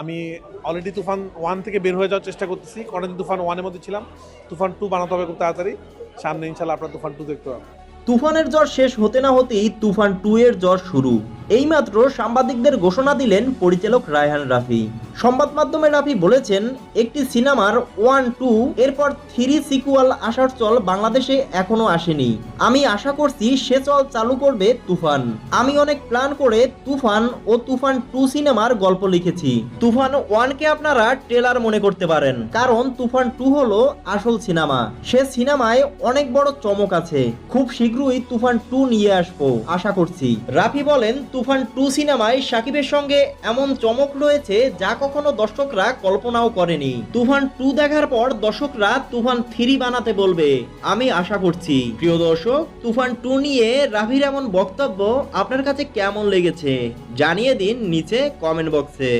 আমি অলরেডি তুফান ওয়ান থেকে বের হয়ে যাওয়ার চেষ্টা করতেছি। কদিন তুফান ওয়ানের মধ্যে ছিলাম। তুফান টু বানাতে হবে খুব তাড়াতাড়ি। সামনে ইনশাল্লাহ আপনার তুফান টু দেখতে পাবেন তুফানের জ্বর শেষ হতে না হতেই তুফান টু এর জ্বর শুরু। এইমাত্র সাংবাদিকদের ঘোষণা দিলেন পরিচালক রায়হান রাফি। সংবাদ মাধ্যমে রাফি বলেছেন, একটি সিনেমার ওয়ান, টু, এরপর থ্রি সিকুয়াল আসার চল বাংলাদেশে এখনও আসেনি। আমি আশা করছি সে চল চালু করবে তুফান। আমি অনেক প্ল্যান করে তুফান ও তুফান টু সিনেমার গল্প লিখেছি। তুফান ওয়ানকে আপনারা ট্রেলার মনে করতে পারেন, কারণ তুফান টু হলো আসল সিনেমা। সে সিনেমায় অনেক বড় চমক আছে। খুব শীঘ্রই তুফান টু নিয়ে আসব, আশা করছি। রাফি বলেন, তুফান টু সিনেমায় সাকিবের সঙ্গে এমন চমক রয়েছে যা কখনো দর্শকরা কল্পনাও করেনি। তুফান টু দেখার পর দর্শকরা তুফান থ্রি বানাতে বলবে। আমি আশা করছি। প্রিয় দর্শক, তুফান টু নিয়ে রাভির এমন বক্তব্য আপনার কাছে কেমন লেগেছে? জানিয়ে দিন নিচে কমেন্ট বক্সে